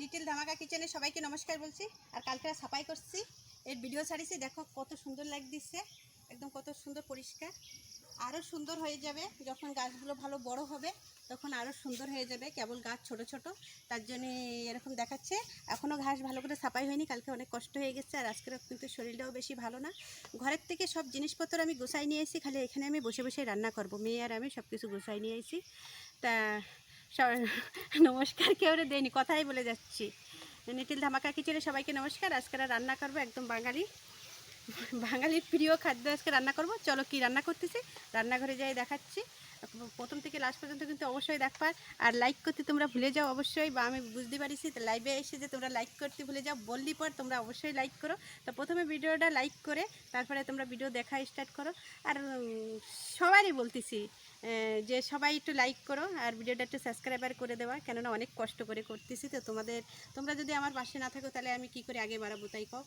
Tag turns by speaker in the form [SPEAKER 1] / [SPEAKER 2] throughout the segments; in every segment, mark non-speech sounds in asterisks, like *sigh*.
[SPEAKER 1] Little ধামাকা কিচেনে সবাইকে নমস্কার বলছি। আর কালকে সাফাই করছি। এর ভিডিও ছাড়িছি, দেখো কত সুন্দর লাগতেছে একদম কত সুন্দর পরিষ্কার। আরও সুন্দর হয়ে যাবে যখন গাছগুলো ভালো বড় হবে, তখন আরও সুন্দর হয়ে যাবে। কেবল গাছ ছোট ছোট, তার জন্য এরকম দেখাচ্ছে। এখনও ঘাস ভালো করে সাফাই হয়নি, কালকে অনেক কষ্ট হয়ে গেছে, আর আজকের কিন্তু শরীরটাও বেশি ভালো না। ঘরের থেকে সব জিনিসপত্র আমি গোছাই নিয়ে এসেছি, খালি এখানে আমি বসে বসে রান্না করব। মেয়ে আর আমি সব কিছু গোছাই নিয়ে এসেছি। তা নমস্কার কেউ দেয়নি, কথাই বলে যাচ্ছি। নিটিল ধামাকা কিচেনে সবাইকে নমস্কার। আজকে রান্না করব একদম বাঙালি। বাঙালির প্রিয় খাদ্য আজকে রান্না করব। চলো কি রান্না করতেছি? রান্নাঘরে যাই দেখাচ্ছি। প্রথম থেকে লাস্ট পর্যন্ত কিন্তু অবশ্যই দেখবার আর লাইক করতে তোমরা ভুলে যাও অবশ্যই, বা আমি বুঝতে পারিছি লাইভে এসে যে তোমরা লাইক করতে ভুলে যাও, বললি পর তোমরা অবশ্যই লাইক করো। তো প্রথমে ভিডিওটা লাইক করে, তারপরে তোমরা ভিডিও দেখা স্টার্ট করো। আর সবারই বলতেছি যে সবাই একটু লাইক করো আর ভিডিওটা একটু সাবস্ক্রাইবার করে দেওয়া, কেননা অনেক কষ্ট করে করতেছি তো তোমাদের, তোমরা যদি আমার পাশে না থাকো তাহলে আমি কি করে আগে বাড়াবো তাই কও?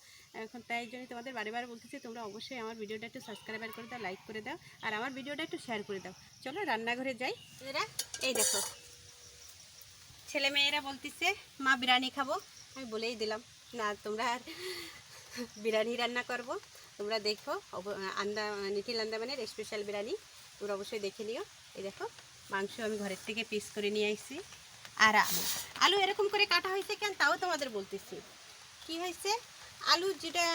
[SPEAKER 1] এখন তাই জন্য তোমাদের বারে বারে বলতেছি, তোমরা অবশ্যই আমার ভিডিওটা একটু সাবস্ক্রাইবার করে দাও লাইক করে দাও, আর আমার ভিডিওটা একটু শেয়ার করে দাও। চলো রান্নাঘরে যাই। এরা, এই দেখো, ছেলে মেয়েরা বলতেছে, মা, বিরিয়ানি খাব? আমি বলেই দিলাম, না, তোমরা আর বিরিয়ানি রান্না করব, তোমরা দেখো আন্দা নিখিল আন্দামানের স্পেশাল বিরিয়ানি। তোমরা অবশ্যই দেখে নিও। এই দেখো, মাংস আমি ঘরের থেকে পিস করে নিয়ে আসছি আর আলু। আলু এরকম করে কাটা হয়েছে কেন? তাও তোমাদের বলতেছি। কি হয়েছে? আলু যেটা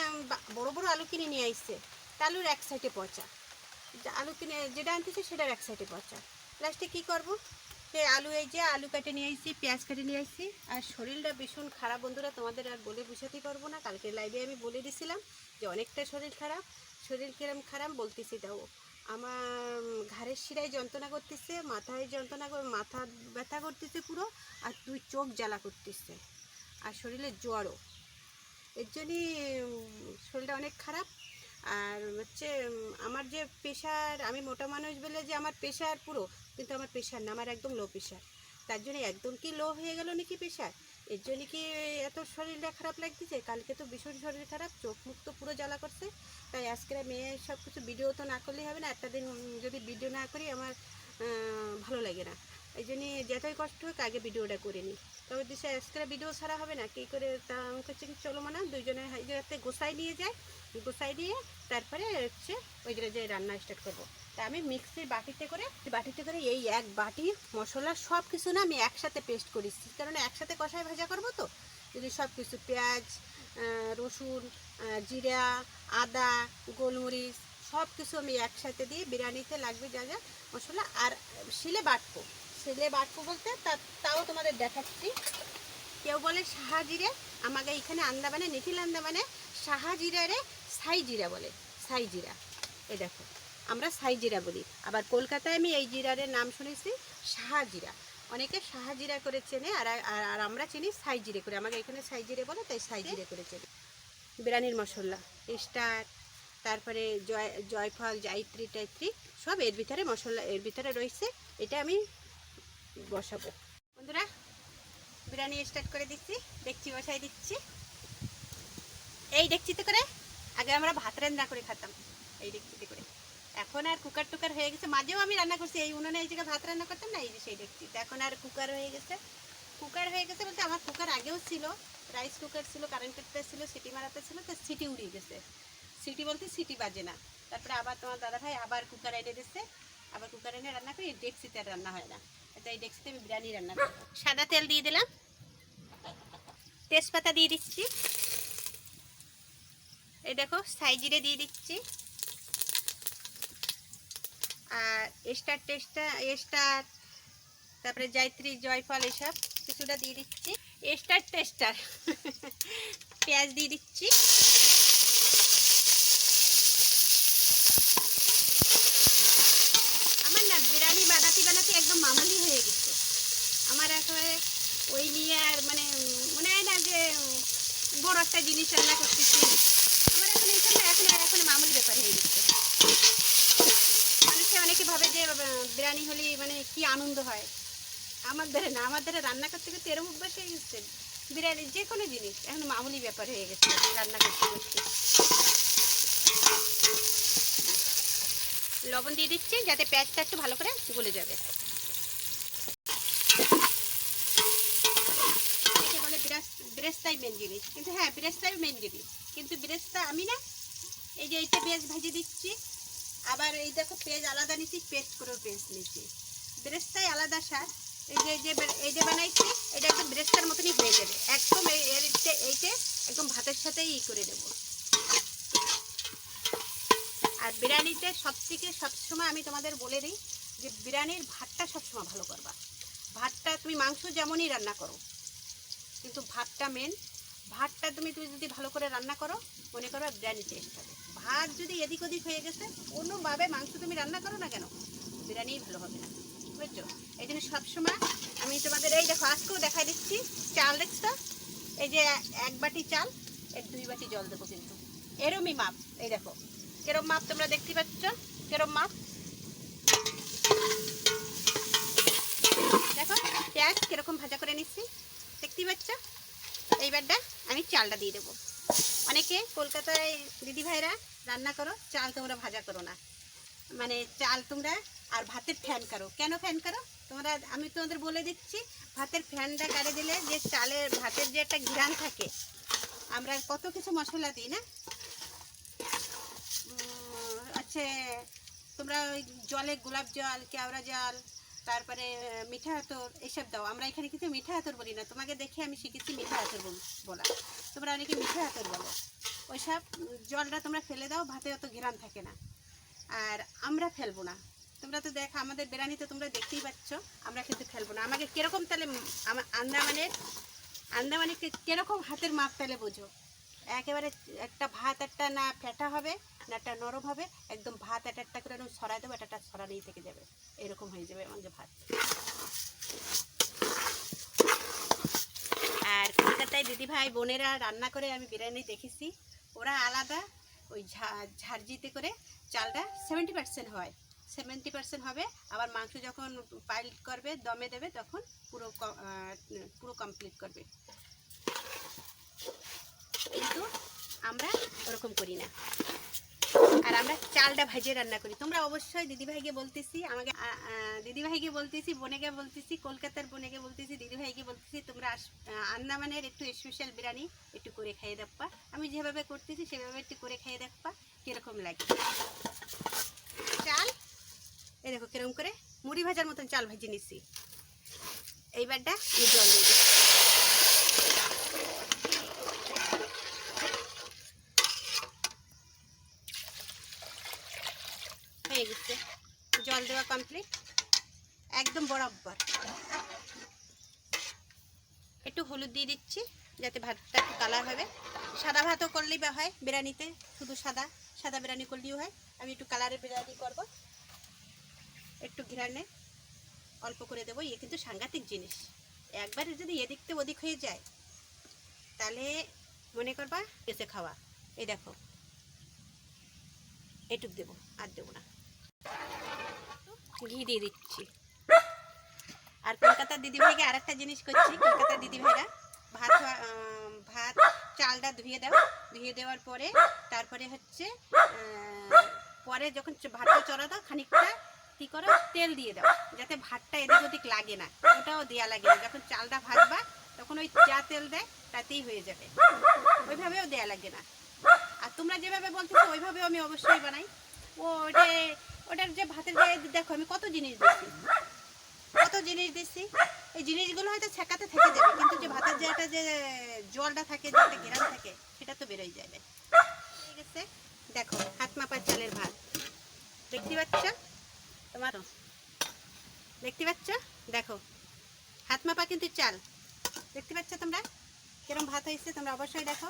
[SPEAKER 1] বড় বড় আলু কিনে নিয়ে আসছে তা আলুর এক সাইডে পচা। আলু কিনে, যেটা আনতেছে সেটার এক সাইডে পচা। লাস্টে কী করব? সে আলু, এই যে আলু কেটে নিয়ে আসছি পেঁয়াজ কেটে নিয়ে আসছি আর শরীরটা ভীষণ খারাপ, বন্ধুরা, তোমাদের আর বলে বুঝাতে পারব না। কালকে লাইভে আমি বলে দিছিলাম যে অনেকটা শরীর খারাপ। শরীর কিরম খারাপ বলতেছি তাও। আমার ঘাড়ের শিরায় যন্ত্রণা করতেছে, মাথায় যন্ত্রণা মাথা ব্যথা করতেছে পুরো, আর দুই চোখ জ্বালা করতেছে, আর শরীরে জ্বরও। এর জন্যই শরীরটা অনেক খারাপ। আর হচ্ছে আমার যে প্রেশার, আমি মোটা মানুষ বলে যে আমার প্রেশার পুরো, কিন্তু আমার প্রেশার না, আমার একদম লো প্রেশার তার জন্য একদম কি লো হয়ে গেল নাকি প্রেশার এর জন্য কি এত শরীরটা খারাপ লাগতেছে? কালকে তো ভীষণ শরীর খারাপ, চোখ মুখ তো পুরো জ্বালা করছে। তাই আজকের মেয়ে সব কিছু ভিডিও তো না করলেই হবে না। একটা দিন যদি ভিডিও না করি, আমার ভালো লাগে না। এই জন্যে যতই কষ্ট হোক, আগে ভিডিওটা করে নিই তবে দিশা, আজকে ভিডিও ছাড়া হবে না। কী করে তা আমি কি চলো মানে দুইজনে জায়গাতে গোসাই নিয়ে যায়, গোসাই দিয়ে তারপরে হচ্ছে ওই যে রান্না স্টার্ট করব। তা আমি মিক্সির বাটিতে করে বাটিতে করে এই এক বাটি মশলা সব কিছু না আমি একসাথে পেস্ট করেছি কারণ একসাথে কষায় ভাজা করব তো? যদি সব কিছু পেঁয়াজ রসুন জিরা, আদা, গোলমরিচ সব কিছু আমি একসাথে দিয়ে বিরিয়ানিতে লাগবে যা যা মশলা, আর শিলে বাটবো। শিলে বাটবো বলতে তাও তোমাদের দেখাচ্ছি। কেউ বলে সাহাজিরে, আমাকে এখানে আন্দামানে, নিখিল আন্দামানে, সাহাজিরারে সাই জিরা বলে সাই জিরা এই দেখো, আমরা সাই জিরা বলি। আবার কলকাতায় আমি এই জিরারের নাম শুনেছি, সাহাজিরা। অনেকে সাহাজিরা করে চেনে, আর আর- আমরা চিনি সাই জিরে করে। আমাকে এখানে সাই জিরে বলে, তাই সাই জিরে করে চেনে। বিরিয়ানির মশলা স্টার তারপরে জয় জয়ফল জায়ত্রী টায়ত্রী সব এর ভিতরে মশলা এর ভিতরে রয়েছে। এটা আমি বসাবো। বন্ধুরা, বিরিয়ানি স্টার্ট করে দিচ্ছি, দেখছি, বসাই দিচ্ছি। এই দেখছিতে করে, আগে আমরা ভাত রান্না করে খেতাম। এই দেখছিতে করে। এখন আর কুকার টুকার হয়ে গেছে, মাঝেও আমি রান্না করছি, এই উনুনে এই জায়গায় ভাত রান্না করতাম না, এই যে সেই দেখছি। এখন আর কুকার হয়ে গেছে। কুকার হয়ে গেছে বলতে আমার কুকার আগেও ছিল রাইস কুকার ছিল কারেন্টেরটা ছিল, সিটি মারাতে ছিল, তো সিটি উড়িয়ে গেছে। সিটি বলতে সিটি বাজে না। তারপরে আবার তোমার দাদা ভাই আবার কুকার এনে দিচ্ছে আবার কুকার এনে রান্না করি ডেক্সিতে আর রান্না হয় না। আমি বিরিয়ানি রান্না সাদা তেল দিয়ে দিলাম। তেজপাতা দিয়ে দিচ্ছি। এই দেখো সাইজিরে দিয়ে দিচ্ছি। আর স্টার টেস্টার স্টার তারপরে জায়ত্রী, জয়ফল এসব কিছুটা দিয়ে দিচ্ছি। স্টার টেস্টার পেঁয়াজ দিয়ে দিচ্ছি। আমার না বিরিয়ানি বানাতে বানাতে একদম মামুলি হয়ে গেছে আমার একেবারে ওই নিয়ে আর মানে মনে হয় না যে বড় একটা জিনিস রান্না করতেছি। আমার এখন এইসব এখন এখন মামুলি ব্যাপার হয়ে গেছে। মানুষে অনেকে ভাবে যে বিরিয়ানি হলে মানে কি আনন্দ হয়। আমার ধরে না, আমার ধরে রান্না করতে করতে এরম অভ্যাস হয়ে গেছে। বিরিয়ানি যে কোনো জিনিস, এখন মামুলি ব্যাপার হয়ে গেছে, রান্না করতে করতে। লবণ দিয়ে দিচ্ছি, যাতে পেঁয়াজটা একটু ভালো করে গলে যাবে একে বলে বিরাজ বেরেস্তাই মেন জিনিস। কিন্তু হ্যাঁ বেরেস্তাই মেন জিনিস। কিন্তু ব্রেস্তা আমি না, এই যে এইটা পেঁয়াজ ভাজি দিচ্ছি, আবার এই দেখো পেঁয়াজ আলাদা নিচ্ছি পেস্ট করেও পেঁয়াজ নিচ্ছি। ব্রেস্তাই আলাদা সার এই যে এই যে এই যে বানাইছি, এটা একদম বেরেস্তার মতনই হয়ে যাবে। একদম এইটা- একদম ভাতের সাথেই ই করে দেবো। আর বিরিয়ানিতে সব থেকে সবসময় আমি তোমাদের বলে দিই যে বিরিয়ানির ভাতটা সবসময় ভালো করবা। ভাতটা তুমি মাংস যেমনই রান্না করো কিন্তু ভাতটা মেন ভাতটা তুমি তুমি যদি ভালো করে রান্না করো, মনে করো বিরিয়ানি টেস্ট হবে। ভাত যদি এদিক ওদিক হয়ে গেছে, কোনোভাবে মাংস তুমি রান্না করো না কেন বিরিয়ানি ভালো হবে না। বুঝছ? এই জন্য সবসময় আমি তোমাদের এই দেখো, আজকেও দেখাই দিচ্ছি চাল, দেখছ এই যে এক বাটি চাল, এর দুই বাটি জল দেবো কিন্তু। এরমই মাপ, এই দেখো। কেরম মাপ তোমরা দেখতে পাচ্ছ? কেরম মাপ? দেখো, পেঁয়াজ কীরকম ভাজা করে নিচ্ছি। দেখতেই পাচ্ছ? এইবারটা আমি চালটা দিয়ে দেবো। অনেকে কলকাতায় দিদি ভাইরা রান্না করো, চাল তোমরা ভাজা করো না। মানে চাল তোমরা আর ভাতের ফ্যান করো। কেন ফ্যান করো? তোমরা, আমি তোমাদের বলে দিচ্ছি, ভাতের ফ্যানটা কাটে দিলে যে চালের, ভাতের যে একটা ঘিরান থাকে, আমরা কত কিছু মশলা দিই না? আছে তোমরা ওই জলে গোলাপ জল, কেওড়া জল তারপরে মিঠা আতর, এসব দাও। আমরা এখানে কিন্তু মিঠা আতর বলি না। তোমাকে দেখে আমি শিখেছি মিঠা আতর বলা তোমরা অনেকে মিঠা আতর বলো। ওইসব জলটা তোমরা ফেলে দাও, ভাতে অত ঘেরান থাকে না। আর আমরা ফেলব না। তোমরা তো দেখো, আমাদের বেরানিতে তোমরা দেখতেই পাচ্ছ, আমরা কিন্তু ফেলব না। আমাকে কীরকম তাহলে আন্দামানের আন্দামানে কীরকম হাতের মাপ তাহলে বোঝো? একেবারে একটা ভাত, একটা না ফেটা হবে, না একটা নরম হবে, একদম ভাত, একটা একটা করে ছড়াই দেবো, একটা ছড়ানেই থেকে যাবে। এরকম হয়ে যাবে আমাদের ভাত। আর কলকাতায় দিদিভাই বোনেরা রান্না করে, আমি বিরিয়ানি দেখেছি। ওরা আলাদা, ওই ঝাড়জিতে করে চালটা সেভেন্টি পার্সেন্ট হয়। সেভেন্টি পার্সেন্ট হবে, আবার মাংস যখন পাইল করবে, দমে দেবে, তখন পুরো পুরো কমপ্লিট করবে। কিন্তু আমরা ওরকম করি না। আর আমরা চালটা ভাজিয়ে রান্না করি। তোমরা অবশ্যই দিদিভাইকে বলতেছি, আমাকে দিদিভাইকে বলতেছি, বোনেকে বলতেছি, কলকাতার বোনেকে বলতেছি, দিদিভাইকে বলতেছি, তোমরা আন্দামানের একটু স্পেশাল বিরিয়ানি একটু করে খাইয়ে দেখবা। আমি যেভাবে করতেছি, সেভাবে একটু করে খাইয়ে দেখবা, কীরকম লাগে। চাল, এই দেখো কীরকম করে, মুড়ি ভাজার মতন চাল ভেজে নিচ্ছি এইবারটা জল দিয়ে দিচ্ছি হয়ে গেছে জল দেওয়া কমপ্লিট একদম বরাবর। একটু হলুদ দিয়ে দিচ্ছি, যাতে ভাতটা একটু কালার হবে। সাদা ভাতও করলেই বা হয়, বিরিয়ানিতে শুধু সাদা সাদা বিরিয়ানি করলেও হয়। আমি একটু কালারের বিরিয়ানি করব। একটু ঘিরানে অল্প করে দেবো ইয়ে কিন্তু সাংঘাতিক জিনিস। একবারে যদি এদিকতে ওদিক হয়ে যায়, তাহলে মনে করবা এসে খাওয়া। এই দেখো, এটুক দেবো, আর দেবো না। ঘি দিয়ে দিচ্ছি। আর কলকাতার দিদিভাইকে আর একটা জিনিস করছি, কলকাতার দিদিভাইরা, ভাত ভাত, চালটা ধুয়ে দাও। ধুয়ে দেওয়ার পরে, তারপরে হচ্ছে পরে যখন ভাতটা চড়া দাও খানিকটা কী করো, তেল দিয়ে দাও, যাতে ভাতটা এদিক ওদিক লাগে না, ওটাও দেওয়া লাগে না। যখন চালটা ভাজবা, তখন ওই যা তেল দেয়, তাতেই হয়ে যাবে। ওইভাবেও দেওয়া লাগে না। আর তোমরা যেভাবে বলতেছো, ওইভাবেও আমি অবশ্যই বানাই। ও ওটা ওটার যে ভাতের গায়ে দেখো আমি কত জিনিস দিচ্ছি কত জিনিস দিচ্ছি এই জিনিসগুলো হয়তো ছেঁকাতে থেকে যাবে, কিন্তু যে ভাতের যে একটা যে জলটা থাকে, যে একটা গেরাম থাকে, সেটা তো বেরোয় যাবে। ঠিক আছে দেখো, হাত মাপার চালের ভাত। দেখতে পাচ্ছ? তোমার দেখতে পাচ্ছ? দেখো, হাত মাপা কিন্তু চাল। দেখতে পাচ্ছ তোমরা? কিরম ভাত হয়েছে তোমরা অবশ্যই দেখো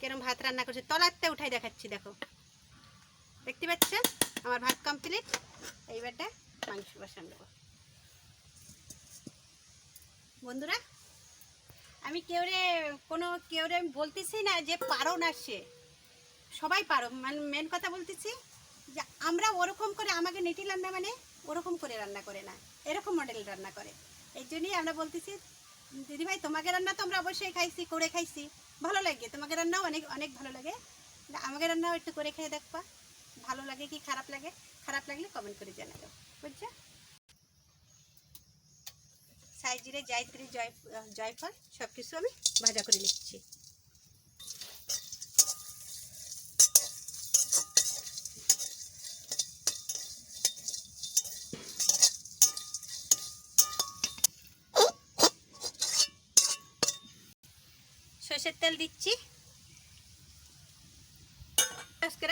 [SPEAKER 1] কিরম ভাত রান্না করছে। তলারটা উঠাই দেখাচ্ছি, দেখো। দেখতে পাচ্ছেন? আমার ভাত কমপ্লিট এইবারটা মাংস বসান দেবো বন্ধুরা, আমি কেউরে, কোনো কেউরে আমি বলতেছি না যে পারো না সে। সবাই পারো। মানে মেন কথা বলতেছি যে আমরা ওরকম করে, আমাকে নেটি রান্না মানে ওরকম করে রান্না করে না। এরকম মডেল রান্না করে। এই জন্যই আমরা বলতেছি, দিদিভাই, তোমাকে রান্না তো আমরা অবশ্যই খাইছি, করে খাইছি। ভালো লাগে। তোমাকে রান্নাও অনেক অনেক ভালো লাগে। আমাকে রান্নাও একটু করে খেয়ে দেখবা। ভালো লাগে কি খারাপ লাগে? খারাপ লাগলে কমেন্ট করে জানালো বুঝছ? সাইজিরে, জয়ত্রী, জয় জয়ফল সব কিছু আমি ভাজা করে নিচ্ছি। সর্ষের তেল দিচ্ছি। আজকে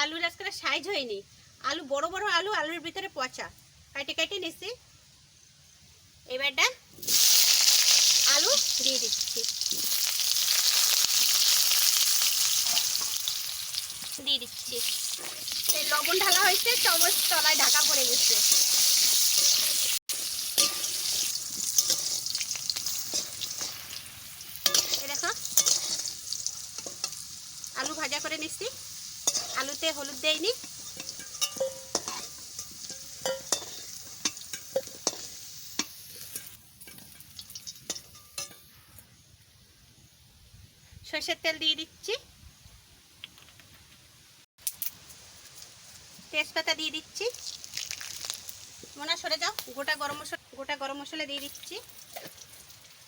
[SPEAKER 1] আলুর আজকে সাইজ হয়নি। আলু বড় বড় আলু, আলুর ভিতরে পচা। কাটে কাটে নিছি এবারটা আলু দিয়ে দিচ্ছি। দিয়ে দিচ্ছি। লবণ ঢালা হয়েছে চামচ তলায় ঢাকা পড়ে গেছে এই দেখো আলু নিচ্ছি আলুতে হলুদ দেয়নি সর্ষের তেল দিয়ে দিচ্ছি। তেজপাতা দিয়ে দিচ্ছি। মনে, সরে যাও। গোটা গরম মশলা, গোটা গরম মশলা দিয়ে দিচ্ছি।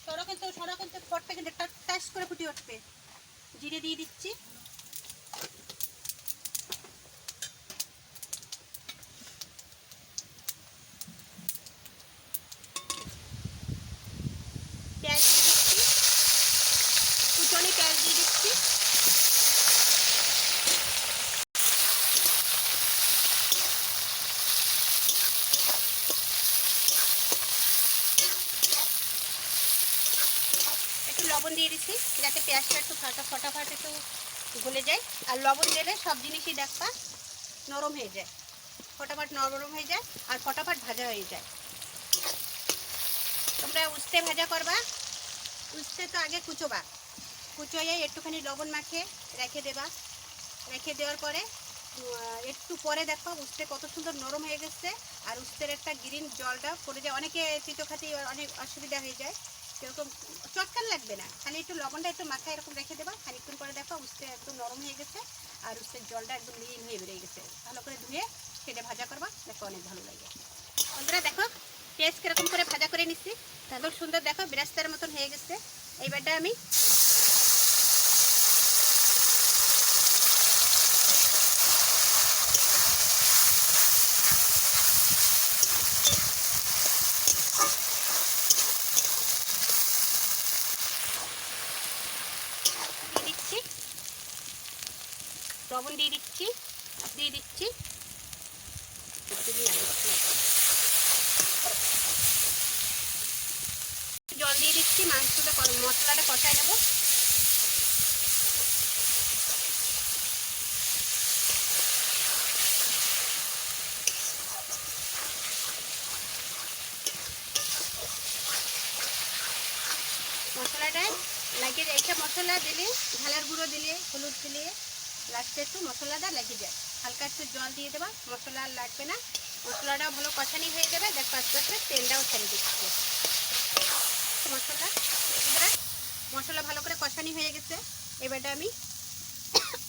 [SPEAKER 1] সরা কিন্তু সরা কিন্তু ফটটা কিন্তু টাস করে ফুটে উঠবে। জিরে দিয়ে দিচ্ছি পেঁয়াজ দিয়ে দিচ্ছি কুচনি পেঁয়াজ দিয়ে দিচ্ছি একটু লবণ দিয়ে দিচ্ছি যাতে পেঁয়াজটা একটু ফাটা ফটাফট একটু গলে যায় আর লবণ দিলে সব জিনিসই দেখবা নরম হয়ে যায়। ফটাফট নরম হয়ে যায় আর ফটাফট ভাজা হয়ে যায়। তোমরা উস্তে ভাজা করবা। উস্তে তো আগে কুচোবা। কুচোয়ে একটুখানি লবণ মাখিয়ে রেখে দেবা। রেখে দেওয়ার পরে একটু পরে দেখো উস্তে কত সুন্দর নরম হয়ে গেছে। আর উস্তের একটা গ্রিন জলটা পড়ে যায়। অনেকে তিতো খাতে অনেক অসুবিধা হয়ে যায়। সেরকম চটকান লাগবে না। খালি একটু লবণটা একটু মাথায় এরকম রেখে দেবা। খানিকক্ষণ করে দেখো উস্তে একদম নরম হয়ে গেছে আর উস্তের জলটা একদম লিন হয়ে বেড়ে গেছে। ভালো করে ধুয়ে সেটা ভাজা করবা দেখো অনেক ভালো লাগে। বন্ধুরা দেখো পেঁয়াজ কীরকম করে ভাজা করে নিচ্ছি। একদম সুন্দর দেখো বিরাস্তার মতন হয়ে গেছে। এইবারটা আমি দিয়ে দিচ্ছি লবণ দিয়ে দিচ্ছি দিয়ে দিচ্ছি। জল দিয়ে দিচ্ছি, মাংসটা মশলাটা কষায় নেব। মশলাটায় লাগিয়ে রেখে মশলা দিলে, ঝালের গুঁড়ো দিলে, হলুদ দিলে লাস্টে একটু মশলাটা লেগে যায় হালকা একটু জল দিয়ে দেবা, মশলা আর লাগবে না। মশলাটাও ভালো কষানি হয়ে যাবে, দেখো আস্তে আস্তে তেলটাও ছেড়ে দিচ্ছে। মশলা মশলা ভালো করে কষানি হয়ে গেছে। এবারটা আমি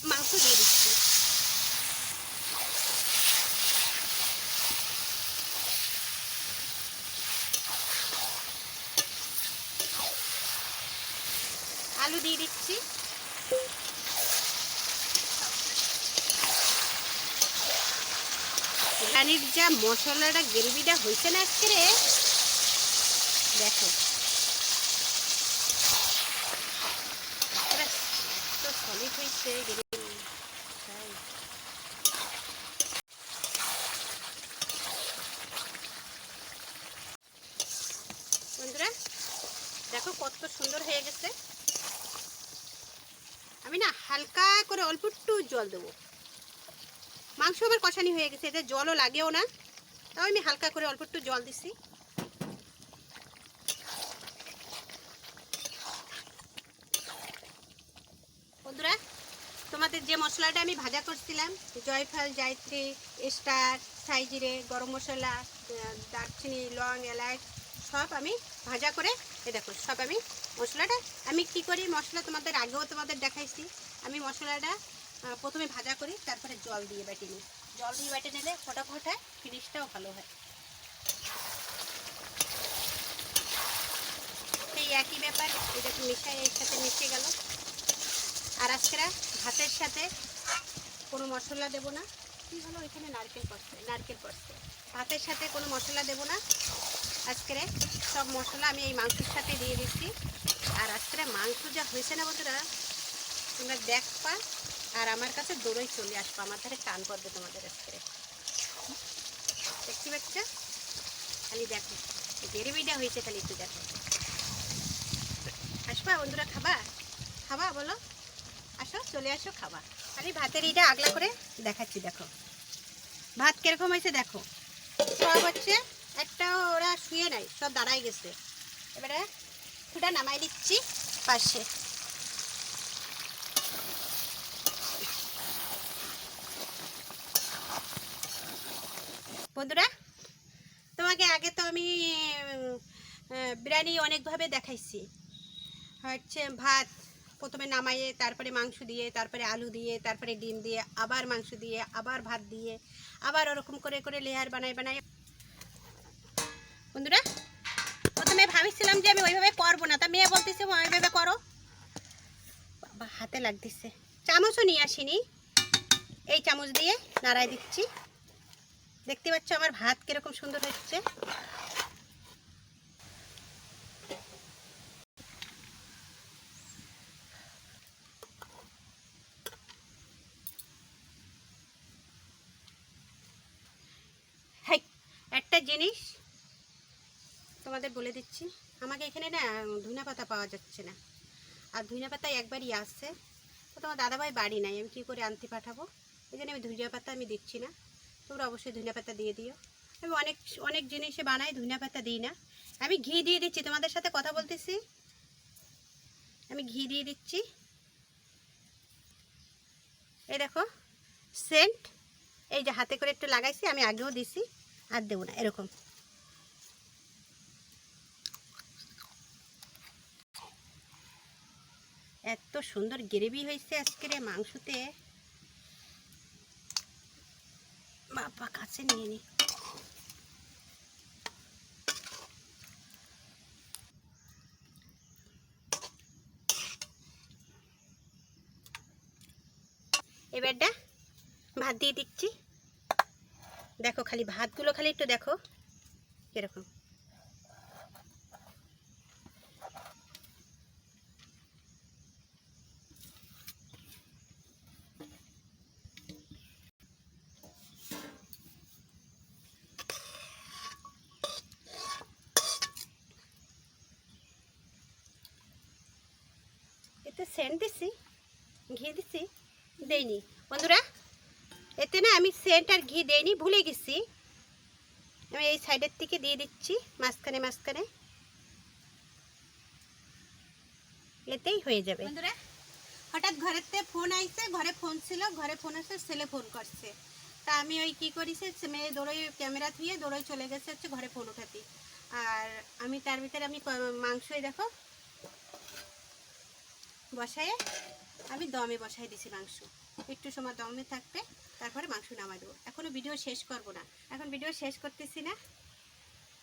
[SPEAKER 1] মাংস দিয়ে দিচ্ছি আলু দিয়ে দিচ্ছি রানির যা মশলাটা গ্রেভিটা হয়েছে না আজকে দেখো। সলিড হয়েছে বন্ধুরা, দেখো কত সুন্দর হয়ে গেছে। আমি না হালকা করে অল্প একটু জল দেবো। মাংস আমার কষানি হয়ে গেছে, এতে জলও লাগেও না। তাও আমি হালকা করে অল্প একটু জল দিছি। বন্ধুরা, তোমাদের যে মশলাটা আমি ভাজা করছিলাম, জয়ফল, জায়ত্রী স্টার সাইজিরে, গরম মশলা, দারচিনি, লং, এলাচ, সব আমি ভাজা করে, এ দেখো, সব আমি মশলাটা, আমি কি করি, মশলা তোমাদের আগেও তোমাদের দেখাইছি। আমি মশলাটা প্রথমে ভাজা করি, তারপরে জল দিয়ে বেটে নিই। জল দিয়ে বেটে নিলে ফটাফট হয় ফিনিশটাও ভালো হয়। সেই একই ব্যাপার এটা মিশাই এর সাথে মিশে গেল। আর আজকে ভাতের সাথে কোনো মশলা দেবো না। কী হলো এখানে নারকেল পড়ছে নারকেল পড়ছে ভাতের সাথে কোনো মশলা দেবো না। আজকে সব মশলা আমি এই মাংসের সাথে দিয়ে দিচ্ছি। আর আজকে মাংস যা হয়েছে না বন্ধুরা, তোমরা দেখবা আর আমার কাছে দৌড়ই চলে আসব। আমার ধারে টান পড়বে তোমাদের আজকে। দেখতে পাচ্ছ? খালি দেখো। গ্রেভিটা হয়েছে খালি একটু দেখো। আসবা বন্ধুরা, খাবা? খাবা বলো? আসো, চলে আসো, খাবা। খালি ভাতের এইটা আগলা করে দেখাচ্ছি, দেখো। ভাত কীরকম হয়েছে, দেখো। সব হচ্ছে একটা ওরা শুয়ে নাই, সব দাঁড়াই গেছে। এবারে ফুটা নামাই দিচ্ছি পাশে। বন্ধুরা তোমাকে আগে তো আমি বিরিয়ানি অনেকভাবে দেখাইছি। হচ্ছে ভাত প্রথমে নামাইয়ে তারপরে মাংস দিয়ে তারপরে আলু দিয়ে তারপরে ডিম দিয়ে আবার মাংস দিয়ে আবার ভাত দিয়ে আবার ওরকম করে করে লেয়ার বানাই বানাই বন্ধুরা প্রথমে ভাবছিলাম যে আমি ওইভাবে করব না তা মেয়ে বলতেছে "মা, ওইভাবে করো। হাতে লাগতেছে। চামচও নিয়ে আসিনি। এই চামচ দিয়ে নাড়াই দিচ্ছি। দেখতে পাচ্ছ আমার ভাত কীরকম সুন্দর হচ্ছে একটা জিনিস তোমাদের বলে দিচ্ছি। আমাকে এখানে না, ধুনা পাতা পাওয়া যাচ্ছে না। আর ধুনা পাতা একবারই আসছে তো তোমার দাদাভাই বাড়ি নাই, আমি কী করে আনতে পাঠাবো? এই জন্য আমি ধনিয়া পাতা আমি দিচ্ছি না। তোমরা অবশ্যই ধনিয়া পাতা দিয়ে দিও। আমি অনেক অনেক জিনিসে বানাই, ধনিয়া পাতা দিই না। আমি ঘি দিয়ে দিচ্ছি, তোমাদের সাথে কথা বলতেছি। আমি ঘি দিয়ে দিচ্ছি। এই দেখো সেন্ট এই যে হাতে করে একটু লাগাইছি, আমি আগেও দিছি, আর দেবো না, এরকম। এত সুন্দর গ্রেভি হয়েছে আজকের এই মাংসতে। বাবা কাছে নিয়ে নি। এবারটা ভাত দিয়ে দিচ্ছি। দেখো খালি ভাতগুলো খালি একটু দেখো। কীরকম এতে সেন্ট দিছি, ঘি দিছি, দেইনি। বন্ধুরা, এতে না আমি সেন্ট আর ঘি দেইনি, ভুলে গেছি। আমি এই সাইডের থেকে দিয়ে দিচ্ছি, মাঝখানে মাঝখানে। এতেই হয়ে যাবে। বন্ধুরা, হঠাৎ ঘরেতে ফোন আইছে, ঘরে ফোন ছিল, ঘরে ফোন আসছে ছেলে ফোন করছে। তা আমি ওই কি করিছে মেয়ে দৌড়ই ক্যামেরা থুয়ে দৌড়ই চলে গেছে, হচ্ছে ঘরে ফোন উঠাতে। আর আমি তার ভিতরে আমি মাংসই দেখো বসায়ে আমি দমে বসাই দিছি মাংস। একটু সময় দমে থাকবে, তারপরে মাংস নামাই দেবো। এখনও ভিডিও শেষ করব না। এখন ভিডিও শেষ করতেছি না।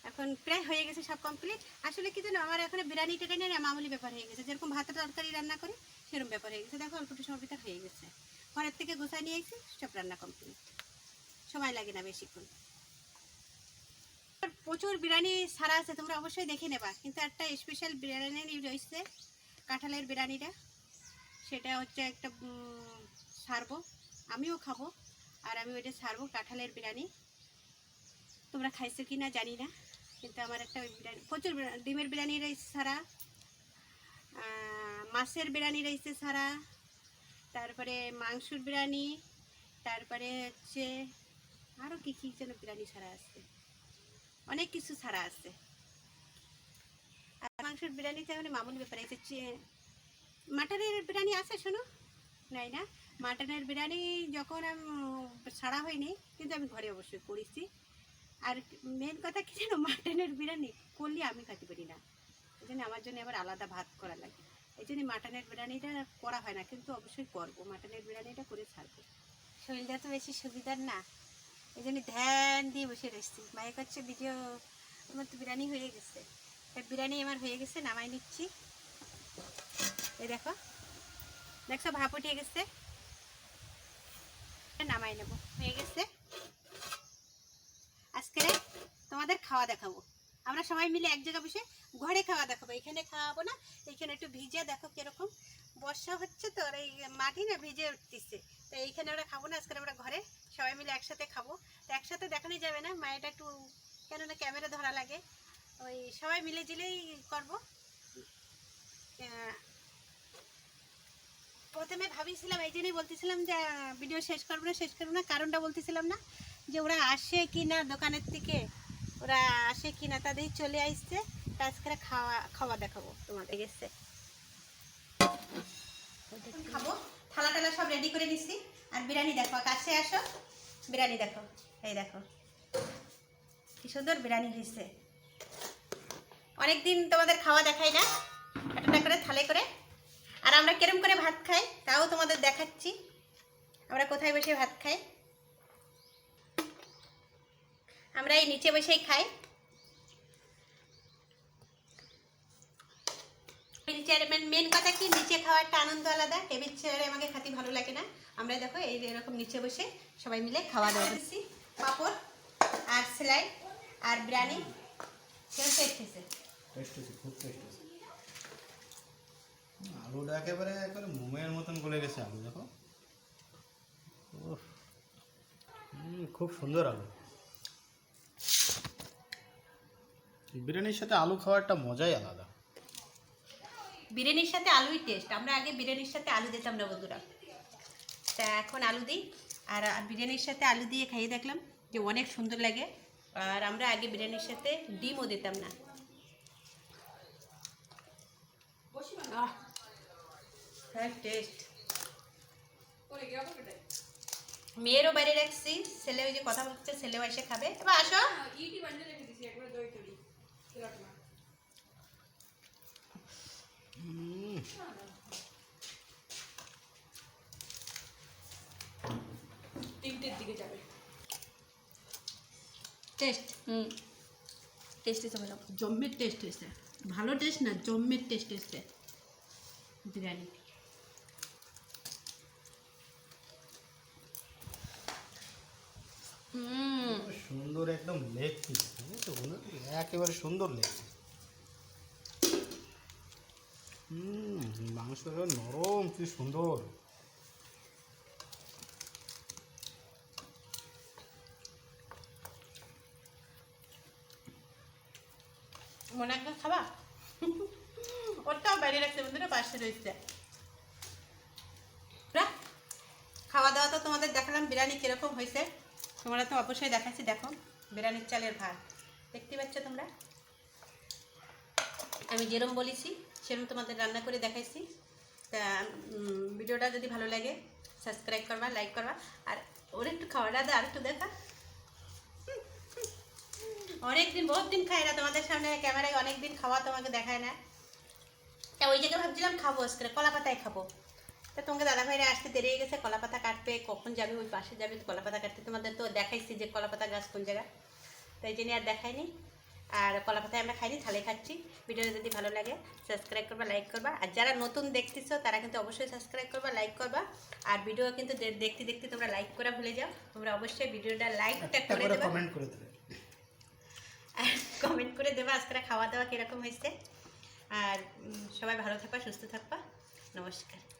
[SPEAKER 1] এখন প্রায় হয়ে গেছে সব কমপ্লিট আসলে কি জানো, আমার এখন বিরিয়ানি টেরিয়ানি না মামুলি ব্যাপার হয়ে গেছে। যেরকম ভাতের তরকারি রান্না করি, সেরকম ব্যাপার হয়ে গেছে। দেখো অল্পটু সময় ভিতর হয়ে গেছে। ঘরের থেকে গোছায় নিয়ে এসেছি সব রান্না কমপ্লিট সময় লাগে না বেশিক্ষণ। প্রচুর বিরিয়ানি সারা আছে, তোমরা অবশ্যই দেখে নেবা। কিন্তু একটা স্পেশাল বিরিয়ানি রয়েছে কাঁঠালের বিরিয়ানিটা। সেটা হচ্ছে একটা সারবো। আমিও খাব, আর আমি ওইটা সারবো, কাঁঠালের বিরিয়ানি। তোমরা খাইছো কি না জানি না, কিন্তু আমার একটা বিরিয়ানি, প্রচুর ডিমের বিরিয়ানি রয়েছে সারা মাছের বিরিয়ানি রয়েছে সারা, তারপরে মাংসর বিরিয়ানি, তারপরে হচ্ছে আরও কী কী যেন বিরিয়ানি ছাড়া আছে। অনেক কিছু ছাড়া আছে। আর মাংসের বিরিয়ানিতে মানে মামুলি ব্যাপার চে- মাটনের বিরিয়ানি আছে, শোনো। নাই না? মাটনের বিরিয়ানি যখন আমি, ছাড়া হয়নি, কিন্তু আমি ঘরে অবশ্যই করেছি। আর মেন কথা কি জানো, মাটনের বিরিয়ানি করলে আমি খেতে পারি না। এই জন্য আমার জন্য আবার আলাদা ভাত করা লাগে। এই জন্য মাটনের বিরিয়ানিটা করা হয় না, কিন্তু অবশ্যই করব। মাটনের বিরিয়ানিটা করে ছাড়বো। শরীরটা তো বেশি সুবিধার না। এই জন্য ধ্যান দিয়ে বসে রয়েছি। মায়ের কাছে ভিডিও, আমার তো বিরিয়ানি হয়ে গেছে। বিরিয়ানি আমার হয়ে গেছে, নামাই নিচ্ছি। এই দেখো, দেখছ, ভাপ উঠে গেছে। নামাই নেব, হয়ে গেছে। আজকে তোমাদের খাওয়া দেখাবো। আমরা সবাই মিলে এক জায়গায় বসে ঘরে খাওয়া দেখাবো। এখানে খাওয়াবো না, এখানে একটু ভিজে দেখো কীরকম। বর্ষা হচ্ছে তো এই মাটি না ভিজে উঠতেছে। তো এইখানে আমরা খাব না, আজকে আমরা ঘরে সবাই মিলে একসাথে খাব। তো একসাথে দেখানো যাবে না মায়েরটা একটু কেননা ক্যামেরা ধরা লাগে। ওই সবাই মিলে জিলেই করব। প্রথমে ভাবিছিলাম, এই জন্যই বলতেছিলাম যে ভিডিও শেষ করব না, শেষ করব না, কারণটা বলতেছিলাম না যে, ওরা আসে কি না দোকানের থেকে, ওরা আসে কি না তাদের চলে আসছে আজকে খাওয়া খাওয়া দেখাবো তোমাদের গেছে খাব, থালা টালা সব রেডি করে নিছি। আর বিরিয়ানি দেখো, কাছে আসো, বিরিয়ানি দেখো, এই দেখো। কি সুন্দর বিরিয়ানি হয়েছে। অনেকদিন তোমাদের খাওয়া দেখাই না। একটা করে, থালে করে। আর আমরা কেরম করে ভাত খাই, তাও তোমাদের দেখাচ্ছি। আমরা কোথায় বসে ভাত খাই? আমরা এই নিচে বসেই খাই। মেন কথা কি? নিচে খাওয়ার একটা আনন্দ আলাদা। টেবিল চেয়ারে আমাকে খাতি ভালো লাগে না। আমরা দেখো, এই এরকম নিচে বসে সবাই মিলে খাওয়া দাওয়া পাঁপড় আর সেলাই আর বিরিয়ানি। টেস্ট হয়েছে।
[SPEAKER 2] টেস্ট খুব টেস্ট আলুটা একেবারে একেবারে মোমের মতন গলে গেছে আলু, দেখো। খুব সুন্দর আলু। বিরিয়ানির সাথে আলু খাওয়ার একটা মজাই আলাদা।
[SPEAKER 1] বিরিয়ানির সাথে আলুই টেস্ট আমরা আগে বিরিয়ানির সাথে আলু দিতাম না বন্ধুরা। তা এখন আলু দিই। আর বিরিয়ানির সাথে আলু দিয়ে খাইয়ে দেখলাম যে অনেক সুন্দর লাগে। আর আমরা আগে বিরিয়ানির সাথে ডিমও দিতাম না আহ, হ্যাঁ টেস্ট মেয়েরও বাইরে রাখছি ছেলে ওই যে কথা বলছে ছেলেও এসে খাবে। এবার আসো।
[SPEAKER 3] তিনটের দিকে যাবে।
[SPEAKER 1] টেস্ট
[SPEAKER 3] হুম। টেস্ট হিসাবে যাব।
[SPEAKER 1] জম্মের টেস্ট হয়েছে। ভালো টেস্ট না জম্মের টেস্ট হয়েছে বিরিয়ানি।
[SPEAKER 2] সুন্দর একদম লেগ পিস বুঝেছ একেবারে সুন্দর লেগ হুম মাংস নরম, কি সুন্দর
[SPEAKER 1] মনে একবার খাবা ওটাও বাইরে রাখতে বন্ধুরা পাশে রয়েছে রা, খাওয়া দাওয়া তো তোমাদের দেখালাম বিরিয়ানি কীরকম হয়েছে তোমরা তো অবশ্যই দেখাচ্ছি, দেখো, বিরিয়ানির চালের ভাত। দেখতে পাচ্ছ তোমরা? আমি যেরম বলেছি সেরকম তোমাদের রান্না করে দেখাইছি। তা ভিডিওটা যদি ভালো লাগে সাবস্ক্রাইব করবা লাইক করবা। আর ওর একটু খাওয়াটা দে আর একটু দেখা। অনেকদিন বহুত দিন খাই না তোমাদের সামনে ক্যামেরায় অনেকদিন খাওয়া তোমাকে দেখায় না। তা, ওই জায়গায় ভাবছিলাম খাব আজকে কলা পাতায় খাব। তা তোমাকে দাদা ভাইরা আসতে দেরি হয়ে গেছে কলা পাতা কাটবে কখন যাবে ওই পাশে যাবে কলা পাতা কাটতে তোমাদের তো দেখাইছি যে কলা পাতা গাছ কোন জায়গা তাই জন্য আর দেখাইনি। আর কলা পাতায় আমরা খাইনি থালে খাচ্ছি। ভিডিওটা যদি ভালো লাগে সাবস্ক্রাইব করবা লাইক করবা। আর যারা নতুন দেখতেছো তারা কিন্তু অবশ্যই সাবস্ক্রাইব করবা লাইক করবা। আর ভিডিও কিন্তু দেখতে দেখতে তোমরা লাইক করা ভুলে যাও। তোমরা অবশ্যই ভিডিওটা লাইকটা করে দেবা।
[SPEAKER 2] কমেন্ট করে দেবে। *laughs*
[SPEAKER 1] আর কমেন্ট করে দেবা আজকে খাওয়া দাওয়া কীরকম হয়েছে। আর সবাই ভালো থাকবা সুস্থ থাকবা। নমস্কার।